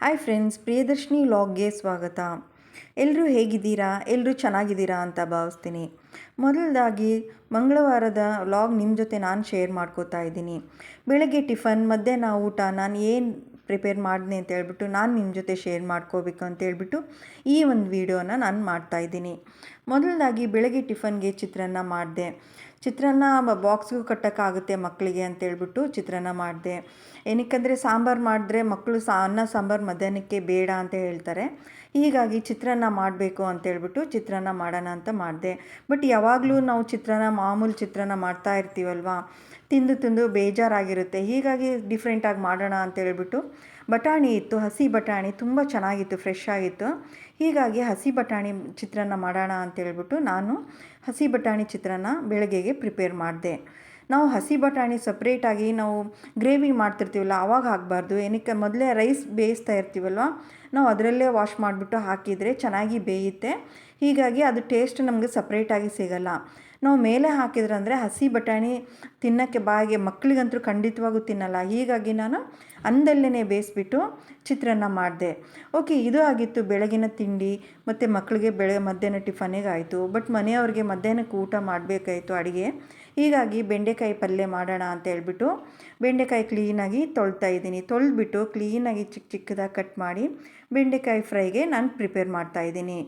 Hi friends Priyadarshini ವ್ಲಾಗ್ಗೆ ಸ್ವಾಗತ. ಎಲ್ಲರೂ ಹೇಗಿದ್ದೀರಾ? ಎಲ್ಲರೂ ಚೆನ್ನಾಗಿದ್ದೀರಾ ಅಂತ ಭಾವಿಸ್ತೀನಿ. ಮೊದಲದಾಗಿ, ಮಂಗಳವಾರದ ವ್ಲಾಗ್ ನಿಮ್ಮ ಜೊತೆ ನಾನು ಶೇರ್ ಮಾಡ್ಕೋತಾ ಇದ್ದೀನಿ. ಬೆಳಗ್ಗೆ ಟಿಫನ್, ಮಧ್ಯಾಹ್ನ ಊಟ, ನಾನು ಏನು ಪ್ರಿಪೇರ್ ಮಾಡಿದೆ ಅಂತ ಹೇಳ್ಬಿಟ್ಟು ನಾನು ನಿಮ್ಮ ಜೊತೆ ಶೇರ್ ಮಾಡ್ಕೋಬೇಕು ಅಂತ ಹೇಳ್ಬಿಟ್ಟು ಈ ಒಂದು ವಿಡಿಯೋನ ನಾನು ಮಾಡ್ತಾಯಿದ್ದೀನಿ ಮೊದಲದಾಗಿ, ಬೆಳಗ್ಗೆ ಟಿಫನ್ಗೆ ಚಿತ್ರಾನ್ನ ಮಾಡಿದೆ. ಚಿತ್ರಾನ್ನ ಬಾಕ್ಸ್ಗೂ ಕಟ್ಟೋಕ್ಕಾಗುತ್ತೆ ಮಕ್ಕಳಿಗೆ ಅಂತೇಳ್ಬಿಟ್ಟು ಚಿತ್ರಾನ್ನ ಮಾಡಿದೆ. ಏನಕ್ಕಂದರೆ ಸಾಂಬಾರು ಮಾಡಿದ್ರೆ ಮಕ್ಕಳು ಸಾ ಅನ್ನ, ಸಾಂಬಾರು ಮಧ್ಯಾಹ್ನಕ್ಕೆ ಬೇಡ ಅಂತ ಹೇಳ್ತಾರೆ. ಹೀಗಾಗಿ ಚಿತ್ರಾನ್ನ ಮಾಡಬೇಕು ಅಂತೇಳ್ಬಿಟ್ಟು ಚಿತ್ರಾನ್ನ ಮಾಡೋಣ ಅಂತ ಮಾಡಿದೆ. ಬಟ್ ಯಾವಾಗಲೂ ನಾವು ಚಿತ್ರಾನ್ನ, ಮಾಮೂಲು ಚಿತ್ರಾನ್ನ ಮಾಡ್ತಾ ಇರ್ತೀವಲ್ವ? ತಿಂದು ತಿಂದು ಬೇಜಾರಾಗಿರುತ್ತೆ. ಹೀಗಾಗಿ ಡಿಫ್ರೆಂಟಾಗಿ ಮಾಡೋಣ ಅಂತೇಳ್ಬಿಟ್ಟು ಬಟಾಣಿ ಇತ್ತು. ಹಸಿ ಬಟಾಣಿ ತುಂಬ ಚೆನ್ನಾಗಿತ್ತು ಫ್ರೆಶ್ ಆಗಿತ್ತು. ಹೀಗಾಗಿ ಹಸಿ ಬಟಾಣಿ ಚಿತ್ರಾನ್ನ ಮಾಡೋಣ ಅಂತೇಳ್ಬಿಟ್ಟು ನಾನು ಹಸಿ ಬಟಾಣಿ ಚಿತ್ರಾನ್ನ ಬೆಳಗ್ಗೆಗೆ ಪ್ರಿಪೇರ್ ಮಾಡಿದೆ. ನಾವು ಹಸಿ ಬಟಾಣಿ ಸಪ್ರೇಟಾಗಿ ನಾವು ಗ್ರೇವಿ ಮಾಡ್ತಿರ್ತೀವಲ್ಲ ಆವಾಗ ಹಾಕಬಾರ್ದು. ಏನಕ್ಕೆ? ಮೊದಲೇ ರೈಸ್ ಬೇಯಿಸ್ತಾ ಇರ್ತೀವಲ್ವ? ನಾವು ಅದರಲ್ಲೇ ವಾಶ್ ಮಾಡಿಬಿಟ್ಟು ಹಾಕಿದರೆ ಚೆನ್ನಾಗಿ ಬೇಯುತ್ತೆ. ಹೀಗಾಗಿ ಅದು ಟೇಸ್ಟ್ ನಮಗೆ ಸಪ್ರೇಟಾಗಿ ಸಿಗಲ್ಲ. ನಾವು ಮೇಲೆ ಹಾಕಿದ್ರಂದರೆ ಹಸಿ ಬಟಾಣಿ ತಿನ್ನೋಕ್ಕೆ ಬಾಯಿಗೆ ಮಕ್ಕಳಿಗಂತೂ ಖಂಡಿತವಾಗೂ ತಿನ್ನಲ್ಲ. ಹೀಗಾಗಿ ನಾನು ಅಂದಲ್ಲೇ ಬೇಯಿಸ್ಬಿಟ್ಟು ಚಿತ್ರಾನ್ನ ಮಾಡಿದೆ. ಓಕೆ ಇದು ಆಗಿತ್ತು ಬೆಳಗಿನ ತಿಂಡಿ, ಮತ್ತು ಮಕ್ಕಳಿಗೆ ಬೆಳೆ ಮಧ್ಯಾಹ್ನ ಟಿಫನಿಗೆ ಆಯಿತು. ಬಟ್ ಮನೆಯವ್ರಿಗೆ ಮಧ್ಯಾಹ್ನಕ್ಕೆ ಊಟ ಮಾಡಬೇಕಾಯಿತು ಅಡುಗೆ. ಹೀಗಾಗಿ ಬೆಂಡೆಕಾಯಿ ಪಲ್ಯ ಮಾಡೋಣ ಅಂತ ಹೇಳ್ಬಿಟ್ಟು ಬೆಂಡೆಕಾಯಿ ಕ್ಲೀನಾಗಿ ತೊಳ್ತಾ ಇದ್ದೀನಿ. ತೊಳೆದ್ಬಿಟ್ಟು ಕ್ಲೀನಾಗಿ ಚಿಕ್ಕ ಚಿಕ್ಕದಾಗಿ ಕಟ್ ಮಾಡಿ ಬೆಂಡೆಕಾಯಿ ಫ್ರೈಗೆ ನಾನು ಪ್ರಿಪೇರ್ ಮಾಡ್ತಾಯಿದ್ದೀನಿ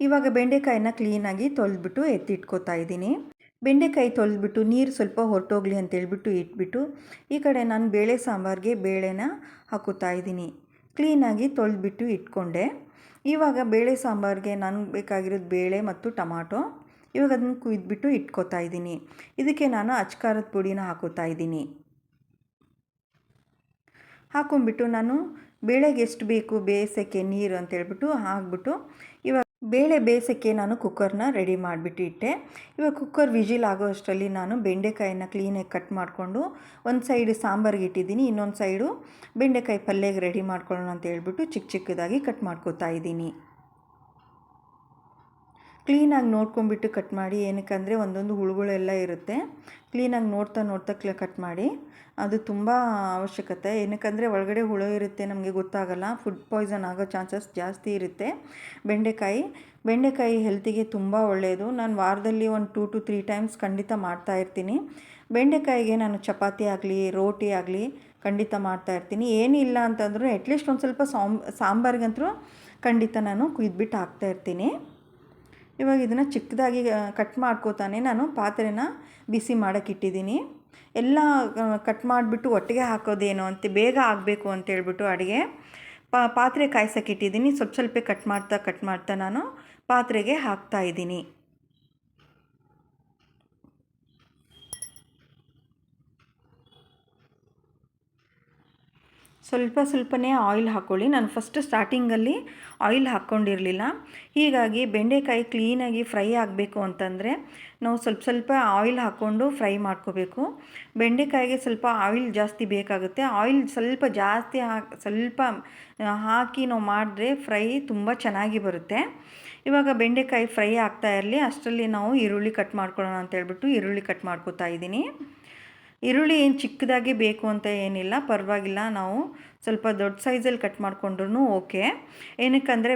ಇವಾಗ ಬೆಂಡೆಕಾಯಿನ ಕ್ಲೀನಾಗಿ ತೊಳೆದ್ಬಿಟ್ಟು ಎತ್ತಿಟ್ಕೋತಾ ಇದ್ದೀನಿ. ಬೆಂಡೆಕಾಯಿ ತೊಳೆದ್ಬಿಟ್ಟು ನೀರು ಸ್ವಲ್ಪ ಹೊರಟೋಗ್ಲಿ ಅಂತೇಳ್ಬಿಟ್ಟು ಇಟ್ಬಿಟ್ಟು ಈ ಕಡೆ ನಾನು ಬೇಳೆ ಸಾಂಬಾರಿಗೆ ಬೇಳೆನ ಹಾಕೋತಾ ಇದ್ದೀನಿ. ಕ್ಲೀನಾಗಿ ತೊಳೆದ್ಬಿಟ್ಟು ಇಟ್ಕೊಂಡೆ. ಇವಾಗ ಬೇಳೆ ಸಾಂಬಾರಿಗೆ ನನಗೆ ಬೇಕಾಗಿರೋದು ಬೇಳೆ ಮತ್ತು ಟಮಾಟೊ ಇವಾಗ ಅದನ್ನು ಕುಯ್ದುಬಿಟ್ಟು ಇಟ್ಕೋತಾ ಇದ್ದೀನಿ. ಇದಕ್ಕೆ ನಾನು ಅಚ್ಕಾರದ ಪುಡಿನ ಹಾಕೋತಾ ಇದ್ದೀನಿ. ಹಾಕೊಂಬಿಟ್ಟು ನಾನು ಬೇಳೆಗೆ ಎಷ್ಟು ಬೇಕು ಬೇಯಿಸೋಕ್ಕೆ ನೀರು ಅಂತೇಳ್ಬಿಟ್ಟು ಹಾಕ್ಬಿಟ್ಟು ಇವಾಗ ಬೇಳೆ ಬೇಯಿಸೋಕ್ಕೆ ನಾನು ಕುಕ್ಕರ್ನ ರೆಡಿ ಮಾಡಿಬಿಟ್ಟಿಟ್ಟೆ. ಇವಾಗ ಕುಕ್ಕರ್ ವಿಜಿಲ್ ಆಗೋ ಅಷ್ಟರಲ್ಲಿ ನಾನು ಬೆಂಡೆಕಾಯಿನ ಕ್ಲೀನಾಗಿ ಕಟ್ ಮಾಡಿಕೊಂಡು ಒಂದು ಸೈಡು ಸಾಂಬಾರಿಗೆ ಇಟ್ಟಿದ್ದೀನಿ, ಇನ್ನೊಂದು ಸೈಡು ಬೆಂಡೆಕಾಯಿ ಪಲ್ಯಗೆ ರೆಡಿ ಮಾಡ್ಕೊಳ್ಳೋಣ ಅಂತ ಹೇಳ್ಬಿಟ್ಟು ಚಿಕ್ಕ ಚಿಕ್ಕದಾಗಿ ಕಟ್ ಮಾಡ್ಕೋತಾ ಇದ್ದೀನಿ. ಕ್ಲೀನಾಗಿ ನೋಡ್ಕೊಂಡ್ಬಿಟ್ಟು ಕಟ್ ಮಾಡಿ, ಏನಕ್ಕಂದರೆ ಒಂದೊಂದು ಹುಳುಗಳೆಲ್ಲ ಇರುತ್ತೆ. ಕ್ಲೀನಾಗಿ ನೋಡ್ತಾ ನೋಡ್ತಾ ಕ್ಲ, ಕಟ್ ಮಾಡಿ. ಅದು ತುಂಬ ಅವಶ್ಯಕತೆ. ಏನಕ್ಕಂದರೆ ಒಳಗಡೆ ಹುಳು ಇರುತ್ತೆ ನಮಗೆ ಗೊತ್ತಾಗಲ್ಲ. ಫುಡ್ ಪಾಯ್ಸನ್ ಆಗೋ ಚಾನ್ಸಸ್ ಜಾಸ್ತಿ ಇರುತ್ತೆ. ಬೆಂಡೆಕಾಯಿ ಬೆಂಡೆಕಾಯಿ ಹೆಲ್ತಿಗೆ ತುಂಬ ಒಳ್ಳೆಯದು ನಾನು ವಾರದಲ್ಲಿ ಒಂದು ಟೂ ಟು ತ್ರೀ ಟೈಮ್ಸ್ ಖಂಡಿತ ಮಾಡ್ತಾ ಇರ್ತೀನಿ. ಬೆಂಡೆಕಾಯಿಗೆ ನಾನು ಚಪಾತಿ ಆಗಲಿ, ರೋಟಿ ಆಗಲಿ ಖಂಡಿತ ಮಾಡ್ತಾ ಇರ್ತೀನಿ. ಏನಿಲ್ಲ ಅಂತಂದರೂ ಅಟ್ಲೀಸ್ಟ್ ಒಂದು ಸ್ವಲ್ಪ ಸಾಂಬ್ ಸಾಂಬಾರಿಗಂತೂ ಖಂಡಿತ ನಾನು ಕುಯ್ದುಬಿಟ್ಟು ಹಾಕ್ತಾ ಇರ್ತೀನಿ. ಇವಾಗ ಇದನ್ನು ಚಿಕ್ಕದಾಗಿ ಕಟ್ ಮಾಡ್ಕೋತಾನೆ. ನಾನು ಪಾತ್ರೆನ ಬಿಸಿ ಮಾಡೋಕ್ಕಿಟ್ಟಿದ್ದೀನಿ ಎಲ್ಲ ಕಟ್ ಮಾಡಿಬಿಟ್ಟು ಒಟ್ಟಿಗೆ ಹಾಕೋದೇನು ಅಂತ, ಬೇಗ ಆಗಬೇಕು ಅಂತ ಹೇಳ್ಬಿಟ್ಟು ಅಡುಗೆ ಪಾತ್ರೆ ಕಾಯ್ಸೋಕೆ ಇಟ್ಟಿದ್ದೀನಿ. ಸ್ವಲ್ಪ ಸ್ವಲ್ಪ ಕಟ್ ಮಾಡ್ತಾ ಕಟ್ ಮಾಡ್ತಾ ನಾನು ಪಾತ್ರೆಗೆ ಹಾಕ್ತಾ ಇದ್ದೀನಿ. ಸ್ವಲ್ಪ ಸ್ವಲ್ಪನೇ ಆಯಿಲ್ ಹಾಕ್ಕೊಳ್ಳಿ ನಾನು ಫಸ್ಟ್ ಸ್ಟಾರ್ಟಿಂಗಲ್ಲಿ ಆಯಿಲ್ ಹಾಕ್ಕೊಂಡಿರಲಿಲ್ಲ. ಹೀಗಾಗಿ ಬೆಂಡೆಕಾಯಿ ಕ್ಲೀನಾಗಿ ಫ್ರೈ ಆಗಬೇಕು ಅಂತಂದರೆ ನಾವು ಸ್ವಲ್ಪ ಸ್ವಲ್ಪ ಆಯಿಲ್ ಹಾಕ್ಕೊಂಡು ಫ್ರೈ ಮಾಡ್ಕೋಬೇಕು. ಬೆಂಡೆಕಾಯಿಗೆ ಸ್ವಲ್ಪ ಆಯಿಲ್ ಜಾಸ್ತಿ ಬೇಕಾಗುತ್ತೆ. ಆಯಿಲ್ ಸ್ವಲ್ಪ ಜಾಸ್ತಿ ಹಾಕಿ ಸ್ವಲ್ಪ ಹಾಕಿ ನಾವು ಮಾಡಿದ್ರೆ ಫ್ರೈ ತುಂಬ ಚೆನ್ನಾಗಿ ಬರುತ್ತೆ. ಇವಾಗ ಬೆಂಡೆಕಾಯಿ ಫ್ರೈ ಆಗ್ತಾ ಇರಲಿ. ಅಷ್ಟರಲ್ಲಿ ನಾವು ಈರುಳ್ಳಿ ಕಟ್ ಮಾಡ್ಕೊಳ್ಳೋಣ ಅಂತ ಹೇಳ್ಬಿಟ್ಟು ಈರುಳ್ಳಿ ಕಟ್ ಮಾಡ್ಕೋತಾ ಇದ್ದೀನಿ. ಈರುಳ್ಳಿ ಏನು ಚಿಕ್ಕದಾಗಿ ಬೇಕು ಅಂತ ಏನಿಲ್ಲ, ಪರವಾಗಿಲ್ಲ, ನಾವು ಸ್ವಲ್ಪ ದೊಡ್ಡ ಸೈಜಲ್ಲಿ ಕಟ್ ಮಾಡಿಕೊಂಡ್ರೂ ಓಕೆ. ಏನಕ್ಕಂದರೆ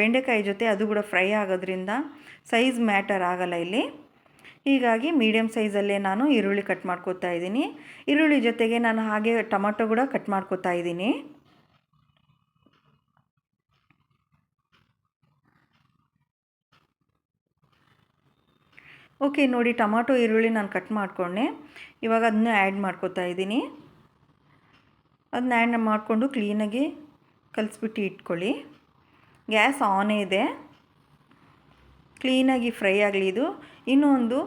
ಬೆಂಡೆಕಾಯಿ ಜೊತೆ ಅದು ಕೂಡ ಫ್ರೈ ಆಗೋದ್ರಿಂದ ಸೈಜ್ ಮ್ಯಾಟರ್ ಆಗಲ್ಲ ಇಲ್ಲಿ. ಹೀಗಾಗಿ ಮೀಡಿಯಮ್ ಸೈಜಲ್ಲೇ ನಾನು ಈರುಳ್ಳಿ ಕಟ್ ಮಾಡ್ಕೋತಾ ಇದ್ದೀನಿ. ಈರುಳ್ಳಿ ಜೊತೆಗೆ ನಾನು ಹಾಗೆ ಟೊಮಟೊ ಕೂಡ ಕಟ್ ಮಾಡ್ಕೋತಾ ಇದ್ದೀನಿ. ಓಕೆ, ನೋಡಿ ಟೊಮಾಟೊ, ಈರುಳ್ಳಿ ನಾನು ಕಟ್ ಮಾಡಿಕೊಂಡೆ. ಇವಾಗ ಅದನ್ನ ಆ್ಯಡ್ ಮಾಡ್ಕೋತಾ ಇದ್ದೀನಿ. ಅದನ್ನ ಆ್ಯಡ್ ಮಾಡಿಕೊಂಡು ಕ್ಲೀನಾಗಿ ಕಲಿಸ್ಬಿಟ್ಟು ಇಟ್ಕೊಳ್ಳಿ. ಗ್ಯಾಸ್ ಆನೇ ಇದೆ. ಕ್ಲೀನಾಗಿ ಫ್ರೈ ಆಗಲಿ ಇದು. ಇನ್ನೊಂದು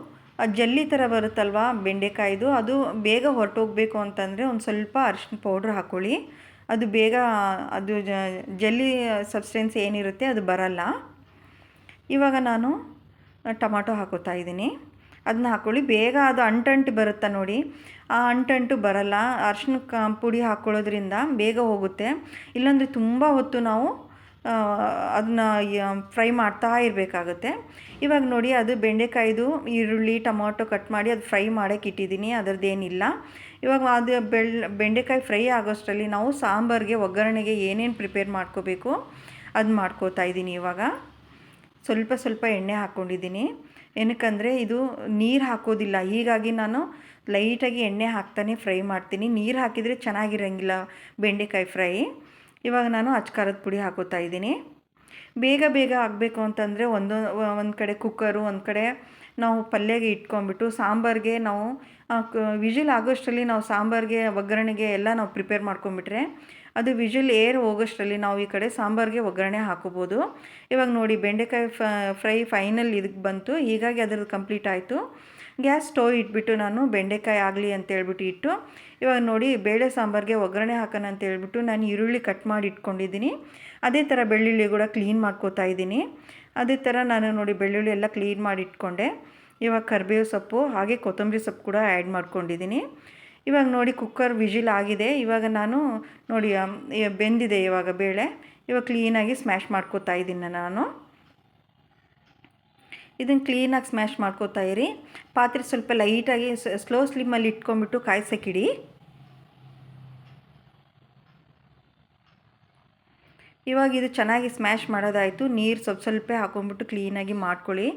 ಜಲ್ಲಿ ಥರ ಬರುತ್ತಲ್ವ ಬೆಂಡೆಕಾಯಿದು, ಅದು ಬೇಗ ಹೊರಟೋಗ್ಬೇಕು ಅಂತಂದರೆ ಒಂದು ಸ್ವಲ್ಪ ಅರಿಶಿನ ಪೌಡ್ರ್ ಹಾಕ್ಕೊಳ್ಳಿ ಅದು ಬೇಗ, ಅದು ಜಲ್ಲಿ ಸಬ್ಸ್ಟೆನ್ಸ್ ಏನಿರುತ್ತೆ ಅದು ಬರಲ್ಲ. ಇವಾಗ ನಾನು ಟೊಮಾಟೊ ಹಾಕೋತಾ ಇದ್ದೀನಿ. ಅದನ್ನ ಹಾಕ್ಕೊಳ್ಳಿ ಬೇಗ ಅದು ಅಂಟಂಟು ಬರುತ್ತೆ ನೋಡಿ. ಆ ಅಂಟಂಟು ಬರಲ್ಲ. ಅರ್ಶಿನ ಕ, ಪುಡಿ ಹಾಕ್ಕೊಳ್ಳೋದ್ರಿಂದ ಬೇಗ ಹೋಗುತ್ತೆ. ಇಲ್ಲಾಂದರೆ ತುಂಬ ಹೊತ್ತು ನಾವು ಅದನ್ನ ಫ್ರೈ ಮಾಡ್ತಾ ಇರಬೇಕಾಗುತ್ತೆ. ಇವಾಗ ನೋಡಿ, ಅದು ಬೆಂಡೆಕಾಯ್ದು, ಈರುಳ್ಳಿ, ಟೊಮೊಟೊ ಕಟ್ ಮಾಡಿ ಅದು ಫ್ರೈ ಮಾಡೋಕ್ಕೆ ಇಟ್ಟಿದ್ದೀನಿ. ಅದರದ್ದೇನಿಲ್ಲ. ಇವಾಗ ಅದು ಬೆಳ್, ಬೆಂಡೆಕಾಯಿ ಫ್ರೈ ಆಗೋಷ್ಟರಲ್ಲಿ ನಾವು ಸಾಂಬಾರಿಗೆ ಒಗ್ಗರಣೆಗೆ ಏನೇನು ಪ್ರಿಪೇರ್ ಮಾಡ್ಕೋಬೇಕು, ಅದು ಮಾಡ್ಕೋತಾ ಇದ್ದೀನಿ ಇವಾಗ. ಸ್ವಲ್ಪ ಸ್ವಲ್ಪ ಎಣ್ಣೆ ಹಾಕ್ಕೊಂಡಿದ್ದೀನಿ. ಏನಕ್ಕಂದರೆ ಇದು ನೀರು ಹಾಕೋದಿಲ್ಲ. ಹೀಗಾಗಿ ನಾನು ಲೈಟಾಗಿ ಎಣ್ಣೆ ಹಾಕ್ತಾನೆ ಫ್ರೈ ಮಾಡ್ತೀನಿ. ನೀರು ಹಾಕಿದರೆ ಚೆನ್ನಾಗಿರೋಂಗಿಲ್ಲ ಬೆಂಡೆಕಾಯಿ ಫ್ರೈ. ಇವಾಗ ನಾನು ಅಚ್ಕಾರದ ಪುಡಿ ಹಾಕೋತಾ ಇದ್ದೀನಿ. ಬೇಗ ಬೇಗ ಆಗಬೇಕು ಅಂತಂದರೆ ಒಂದು ಒಂದು ಕಡೆ ಕುಕ್ಕರು ಒಂದು ಕಡೆ ನಾವು ಪಲ್ಯಗೆ ಇಟ್ಕೊಂಡ್ಬಿಟ್ಟು ಸಾಂಬಾರಿಗೆ ನಾವು ವಿಜಿಲ್ ಆಗೋಷ್ಟರಲ್ಲಿ ನಾವು ಸಾಂಬಾರಿಗೆ, ಒಗ್ಗರಣೆಗೆ ಎಲ್ಲ ನಾವು ಪ್ರಿಪೇರ್ ಮಾಡ್ಕೊಂಬಿಟ್ರೆ ಅದು ವಿಜುಲ್ ಏರ್ ಹೋಗೋಷ್ಟರಲ್ಲಿ ನಾವು ಈ ಕಡೆ ಸಾಂಬಾರಿಗೆ ಒಗ್ಗರಣೆ ಹಾಕೋಬೋದು. ಇವಾಗ ನೋಡಿ ಬೆಂಡೆಕಾಯಿ ಫ್ರೈ ಫೈನಲ್ ಇದಕ್ಕೆ ಬಂತು. ಹೀಗಾಗಿ ಅದರದ್ದು ಕಂಪ್ಲೀಟ್ ಆಯಿತು. ಗ್ಯಾಸ್ ಸ್ಟೋವ್ ಇಟ್ಬಿಟ್ಟು ನಾನು ಬೆಂಡೆಕಾಯಿ ಆಗಲಿ ಅಂತೇಳ್ಬಿಟ್ಟು ಇಟ್ಟು, ಇವಾಗ ನೋಡಿ ಬೇಳೆ ಸಾಂಬಾರಿಗೆ ಒಗ್ಗರಣೆ ಹಾಕೋಣ ಅಂತ ಹೇಳ್ಬಿಟ್ಟು ನಾನು ಈರುಳ್ಳಿ ಕಟ್ ಮಾಡಿ ಇಟ್ಕೊಂಡಿದ್ದೀನಿ. ಅದೇ ಥರ ಬೆಳ್ಳುಳ್ಳಿ ಕೂಡ ಕ್ಲೀನ್ ಮಾಡ್ಕೋತಾ ಇದ್ದೀನಿ. ಅದೇ ಥರ ನಾನು ನೋಡಿ ಬೆಳ್ಳುಳ್ಳಿ ಎಲ್ಲ ಕ್ಲೀನ್ ಮಾಡಿ ಇಟ್ಕೊಂಡೆ. ಇವಾಗ ಕರಿಬೇವು ಸೊಪ್ಪು, ಹಾಗೆ ಕೊತ್ತಂಬರಿ ಸೊಪ್ಪು ಕೂಡ ಆ್ಯಡ್ ಮಾಡ್ಕೊಂಡಿದ್ದೀನಿ. ಇವಾಗ ನೋಡಿ ಕುಕ್ಕರ್ ವಿಜಿಲ್ ಆಗಿದೆ. ಇವಾಗ ನಾನು ನೋಡಿ ಬೆಂದಿದೆ ಇವಾಗ ಬೇಳೆ. ಇವಾಗ ಕ್ಲೀನಾಗಿ ಸ್ಮ್ಯಾಶ್ ಮಾಡ್ಕೋತಾ ಇದ್ದೀನಿ ನಾನು. ಇದನ್ನು ಕ್ಲೀನಾಗಿ ಸ್ಮ್ಯಾಶ್ ಮಾಡ್ಕೋತಾ ಇರಿ. ಪಾತ್ರೆ ಸ್ವಲ್ಪ ಲೈಟಾಗಿ ಸ್ಲೋ ಸ್ಲಿಮ್ಮಲ್ಲಿ ಇಟ್ಕೊಂಬಿಟ್ಟು ಕಾಯಿಸಕ್ಕಿಡಿ. ಇವಾಗ ಇದು ಚೆನ್ನಾಗಿ ಸ್ಮ್ಯಾಶ್ ಮಾಡೋದಾಯಿತು. ನೀರು ಸ್ವಲ್ಪ ಸ್ವಲ್ಪ ಹಾಕೊಂಡ್ಬಿಟ್ಟು ಕ್ಲೀನಾಗಿ ಮಾಡ್ಕೊಳ್ಳಿ.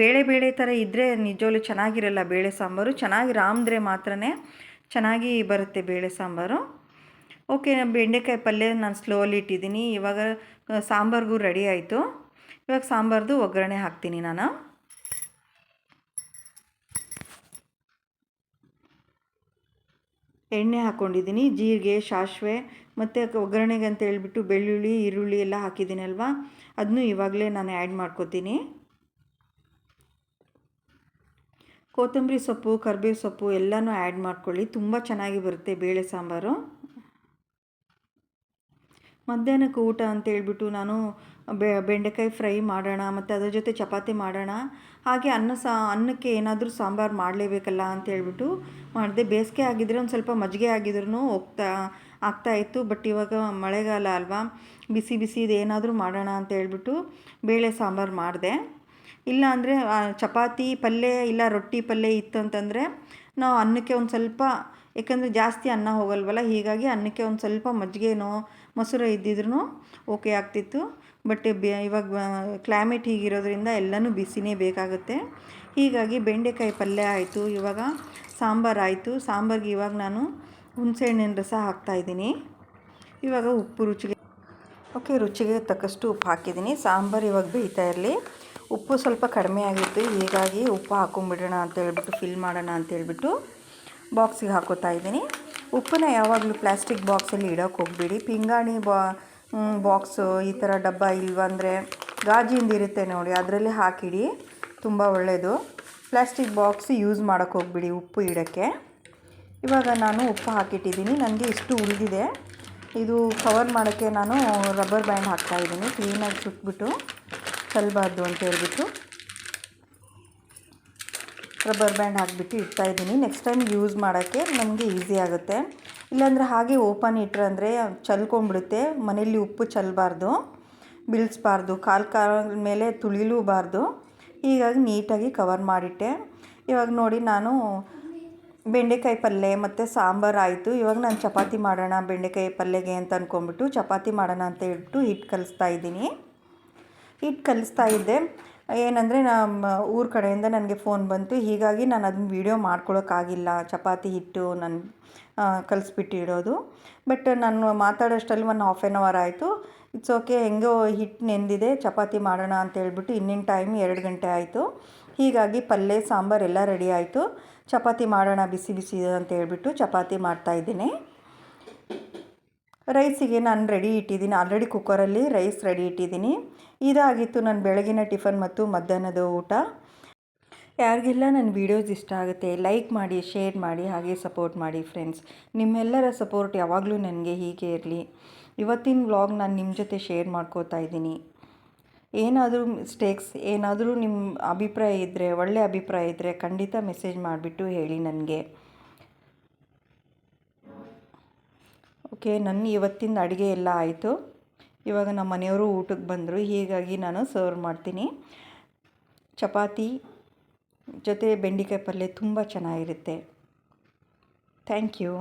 ಬೇಳೆ ಬೇಳೆ ಥರ ಇದ್ದರೆ ನಿಜವಲ್ಲೂ ಚೆನ್ನಾಗಿರಲ್ಲ ಬೇಳೆ ಸಾಂಬಾರು. ಚೆನ್ನಾಗಿ ರಾಮ್ದ್ರೆ ಮಾತ್ರ ಚೆನ್ನಾಗಿ ಬರುತ್ತೆ ಬೇಳೆ ಸಾಂಬಾರು. ಓಕೆ ಬೆಂಡೆಕಾಯಿ ಪಲ್ಯ ನಾನು ಸ್ಲೋಲಿ ಇಟ್ಟಿದ್ದೀನಿ. ಇವಾಗ ಸಾಂಬಾರಿಗೂ ರೆಡಿ ಆಯಿತು. ಇವಾಗ ಸಾಂಬಾರ್ದು ಒಗ್ಗರಣೆ ಹಾಕ್ತೀನಿ ನಾನು. ಎಣ್ಣೆ ಹಾಕ್ಕೊಂಡಿದ್ದೀನಿ ಜೀರಿಗೆ, ಸಾಸಿವೆ ಮತ್ತು ಒಗ್ಗರಣೆಗೆ ಅಂತ ಹೇಳಿಬಿಟ್ಟು ಬೆಳ್ಳುಳ್ಳಿ, ಈರುಳ್ಳಿ ಎಲ್ಲ ಹಾಕಿದ್ದೀನಿ ಅಲ್ವಾ ಅದನ್ನು ಇವಾಗಲೇ ನಾನು ಆ್ಯಡ್ ಮಾಡ್ಕೋತೀನಿ. ಕೊತ್ತಂಬರಿ ಸೊಪ್ಪು, ಕರಿಬೇವು ಸೊಪ್ಪು ಎಲ್ಲನೂ ಆ್ಯಡ್ ಮಾಡ್ಕೊಳ್ಳಿ. ತುಂಬ ಚೆನ್ನಾಗಿ ಬರುತ್ತೆ ಬೇಳೆ ಸಾಂಬಾರು. ಮಧ್ಯಾಹ್ನಕ್ಕೆ ಊಟ ಅಂತ ಹೇಳ್ಬಿಟ್ಟು ನಾನು ಬೆಂಡೆಕಾಯಿ ಫ್ರೈ ಮಾಡೋಣ, ಮತ್ತು ಅದ್ರ ಜೊತೆ ಚಪಾತಿ ಮಾಡೋಣ. ಹಾಗೆ ಅನ್ನ ಸಾ, ಅನ್ನಕ್ಕೆ ಏನಾದರೂ ಸಾಂಬಾರು ಮಾಡಲೇಬೇಕಲ್ಲ ಅಂತ ಹೇಳ್ಬಿಟ್ಟು ಮಾಡಿದೆ. ಬೇಸಿಗೆ ಆಗಿದ್ದರೆ ಒಂದು ಸ್ವಲ್ಪ ಮಜ್ಜಿಗೆ ಆಗಿದ್ರೂ ಹೋಗ್ತಾ ಆಗ್ತಾಯಿತ್ತು ಬಟ್ ಇವಾಗ ಮಳೆಗಾಲ ಅಲ್ವಾ, ಬಿಸಿ ಬಿಸಿ ಏನಾದರೂ ಮಾಡೋಣ ಅಂತ ಹೇಳ್ಬಿಟ್ಟು ಬೇಳೆ ಸಾಂಬಾರು ಮಾಡಿದೆ. ಇಲ್ಲ ಅಂದರೆ ಚಪಾತಿ ಪಲ್ಯ ಇಲ್ಲ ರೊಟ್ಟಿ ಪಲ್ಯ ಇತ್ತು ಅಂತಂದರೆ, ನಾವು ಅನ್ನಕ್ಕೆ ಒಂದು ಸ್ವಲ್ಪ, ಏಕೆಂದರೆ ಜಾಸ್ತಿ ಅನ್ನ ಹೋಗಲ್ವಲ್ಲ, ಹೀಗಾಗಿ ಅನ್ನಕ್ಕೆ ಒಂದು ಸ್ವಲ್ಪ ಮಜ್ಜಿಗೆನೋ ಮೊಸರು ಇದ್ದಿದ್ರೂ ಓಕೆ ಆಗ್ತಿತ್ತು. ಬಟ್ ಇವಾಗ ಕ್ಲೈಮೇಟ್ ಹೀಗಿರೋದ್ರಿಂದ ಎಲ್ಲನೂ ಬಿಸಿನೇ ಬೇಕಾಗುತ್ತೆ. ಹೀಗಾಗಿ ಬೆಂಡೆಕಾಯಿ ಪಲ್ಯ ಆಯಿತು, ಇವಾಗ ಸಾಂಬಾರು ಆಯಿತು. ಸಾಂಬಾರಿಗೆ ಇವಾಗ ನಾನು ಹುಣಸೆಹಣ್ಣಿನ ರಸ ಹಾಕ್ತಾಯಿದ್ದೀನಿ ಇವಾಗ ಉಪ್ಪು ರುಚಿಗೆ, ಓಕೆ, ರುಚಿಗೆ ತಕ್ಕಷ್ಟು ಉಪ್ಪು ಹಾಕಿದ್ದೀನಿ. ಸಾಂಬಾರು ಇವಾಗ ಬೇಯ್ತಾ ಇರಲಿ. ಉಪ್ಪು ಸ್ವಲ್ಪ ಕಡಿಮೆ ಆಗಿತ್ತು ಹೀಗಾಗಿ ಉಪ್ಪು ಹಾಕೊಂಡ್ಬಿಡೋಣ ಅಂತ ಹೇಳ್ಬಿಟ್ಟು ಫಿಲ್ ಮಾಡೋಣ ಅಂತ ಹೇಳ್ಬಿಟ್ಟು ಬಾಕ್ಸಿಗೆ ಹಾಕೋತಾ ಇದ್ದೀನಿ. ಉಪ್ಪನ್ನ ಯಾವಾಗಲೂ ಪ್ಲಾಸ್ಟಿಕ್ ಬಾಕ್ಸಲ್ಲಿ ಇಡೋಕೆ ಹೋಗ್ಬಿಡಿ. ಪಿಂಗಾಣಿ ಬಾ ಬಾಕ್ಸು ಈ ಥರ ಡಬ್ಬ ಇಲ್ವಂದರೆ ಗಾಜಿಂದ ಇರುತ್ತೆ ನೋಡಿ. ಅದರಲ್ಲಿ ಹಾಕಿಡಿ. ತುಂಬ ಒಳ್ಳೆಯದು ಪ್ಲಾಸ್ಟಿಕ್ ಬಾಕ್ಸ್ ಯೂಸ್ ಮಾಡೋಕ್ಕೆ ಹೋಗ್ಬಿಡಿ ಉಪ್ಪು ಇಡೋಕ್ಕೆ. ಇವಾಗ ನಾನು ಉಪ್ಪು ಹಾಕಿಟ್ಟಿದ್ದೀನಿ. ನನಗೆ ಇಷ್ಟು ಉಳಿದಿದೆ. ಇದು ಕವರ್ ಮಾಡೋಕ್ಕೆ ನಾನು ರಬ್ಬರ್ ಬ್ಯಾಂಡ್ ಹಾಕ್ತಾಯಿದ್ದೀನಿ ಕ್ಲೀನಾಗಿ ಸುಟ್ಬಿಟ್ಟು. ಚಲ್ಬಾರ್ದು ಅಂತ ಹೇಳಿಬಿಟ್ಟು ರಬ್ಬರ್ ಬ್ಯಾಂಡ್ ಹಾಕಿಬಿಟ್ಟು ಇಡ್ತಾಯಿದ್ದೀನಿ ನೆಕ್ಸ್ಟ್ ಟೈಮ್ ಯೂಸ್ ಮಾಡೋಕ್ಕೆ ನಮಗೆ ಈಸಿ ಆಗುತ್ತೆ. ಇಲ್ಲಾಂದರೆ ಹಾಗೆ ಓಪನ್ ಇಟ್ಟರೆ ಅಂದರೆ ಚಲ್ಕೊಂಬಿಡುತ್ತೆ ಮನೇಲಿ ಉಪ್ಪು ಚಲ್ಲಬಾರ್ದು ಬೀಳಿಸ್ಬಾರ್ದು, ಕಾಲು ಕಾಲ ಮೇಲೆ ತುಳಿಲೂಬಾರ್ದು. ಹೀಗಾಗಿ ನೀಟಾಗಿ ಕವರ್ ಮಾಡಿಟ್ಟೆ. ಇವಾಗ ನೋಡಿ ನಾನು ಬೆಂಡೆಕಾಯಿ ಪಲ್ಯ ಮತ್ತು ಸಾಂಬಾರು ಆಯಿತು. ಇವಾಗ ನಾನು ಚಪಾತಿ ಮಾಡೋಣ ಬೆಂಡೆಕಾಯಿ ಪಲ್ಯಗೆ ಅಂತ ಅಂದ್ಕೊಂಬಿಟ್ಟು ಚಪಾತಿ ಮಾಡೋಣ ಅಂತ ಹೇಳ್ಬಿಟ್ಟು ಹಿಟ್ಟು ಕಲಿಸ್ತಾ ಇದ್ದೀನಿ. ಹಿಟ್ಟು ಕಲಿಸ್ತಾ ಇದ್ದೆ. ಏನಂದರೆ ನಮ್ಮ ಊರ ಕಡೆಯಿಂದ ನನಗೆ ಫೋನ್ ಬಂತು. ಹೀಗಾಗಿ ನಾನು ಅದನ್ನ ವೀಡಿಯೋ ಮಾಡ್ಕೊಳೋಕ್ಕಾಗಿಲ್ಲ. ಚಪಾತಿ ಹಿಟ್ಟು ನಾನು ಕಲಿಸ್ಬಿಟ್ಟಿಡೋದು. ಬಟ್ ನಾನು ಮಾತಾಡೋಷ್ಟರಲ್ಲಿ ಒಂದು ಹಾಫ್ ಆ್ಯನ್ ಅವರ್ ಆಯಿತು. ಇಟ್ಸ್ ಓಕೆ ಹೆಂಗೋ ಹಿಟ್ಟು ನೆಂದಿದೆ. ಚಪಾತಿ ಮಾಡೋಣ ಅಂತ ಹೇಳ್ಬಿಟ್ಟು ಇನ್ನಿನ ಟೈಮ್ ಎರಡು ಗಂಟೆ ಆಯಿತು. ಹೀಗಾಗಿ ಪಲ್ಯ ಸಾಂಬಾರೆಲ್ಲ ರೆಡಿ ಆಯಿತು. ಚಪಾತಿ ಮಾಡೋಣ, ಬಿಸಿ ಬಿಸಿ ಅಂತ ಹೇಳ್ಬಿಟ್ಟು ಚಪಾತಿ ಮಾಡ್ತಾಯಿದ್ದೀನಿ ರೈಸಿಗೆ ನಾನು ರೆಡಿ ಇಟ್ಟಿದ್ದೀನಿ. ಆಲ್ರೆಡಿ ಕುಕ್ಕರಲ್ಲಿ ರೈಸ್ ರೆಡಿ ಇಟ್ಟಿದ್ದೀನಿ. ಇದಾಗಿತ್ತು ನನ್ನ ಬೆಳಗಿನ ಟಿಫನ್ ಮತ್ತು ಮಧ್ಯಾಹ್ನದ ಊಟ. ಯಾರಿಗೆಲ್ಲ ನನ್ನ ವೀಡಿಯೋಸ್ ಇಷ್ಟ ಆಗುತ್ತೆ ಲೈಕ್ ಮಾಡಿ ಶೇರ್ ಮಾಡಿ, ಹಾಗೆ ಸಪೋರ್ಟ್ ಮಾಡಿ ಫ್ರೆಂಡ್ಸ್ ನಿಮ್ಮೆಲ್ಲರ ಸಪೋರ್ಟ್ ಯಾವಾಗಲೂ ನನಗೆ ಹೀಗೆ ಇರಲಿ. ಇವತ್ತಿನ ವ್ಲಾಗ್ ನಾನು ನಿಮ್ಮ ಜೊತೆ ಶೇರ್ ಮಾಡ್ಕೋತಾ ಇದ್ದೀನಿ. ಏನಾದರೂ ಮಿಸ್ಟೇಕ್ಸ್ ಏನಾದರೂ ನಿಮ್ಮ ಅಭಿಪ್ರಾಯ ಇದ್ದರೆ ಒಳ್ಳೆಯ ಅಭಿಪ್ರಾಯ ಇದ್ದರೆ ಖಂಡಿತ ಮೆಸೇಜ್ ಮಾಡಿಬಿಟ್ಟು ಹೇಳಿ ನನಗೆ. ಓಕೆ, ನನ್ನ ಇವತ್ತಿನ ಅಡುಗೆ ಎಲ್ಲ ಆಯಿತು. ಇವಾಗ ನಮ್ಮ ಮನೆಯವರು ಊಟಕ್ಕೆ ಬಂದರು. ಹೀಗಾಗಿ ನಾನು ಸರ್ವ್ ಮಾಡ್ತೀನಿ. ಚಪಾತಿ ಜೊತೆ ಬೆಂಡೆಕಾಯಿ ಪಲ್ಯ ತುಂಬ ಚೆನ್ನಾಗಿರುತ್ತೆ. Thank you.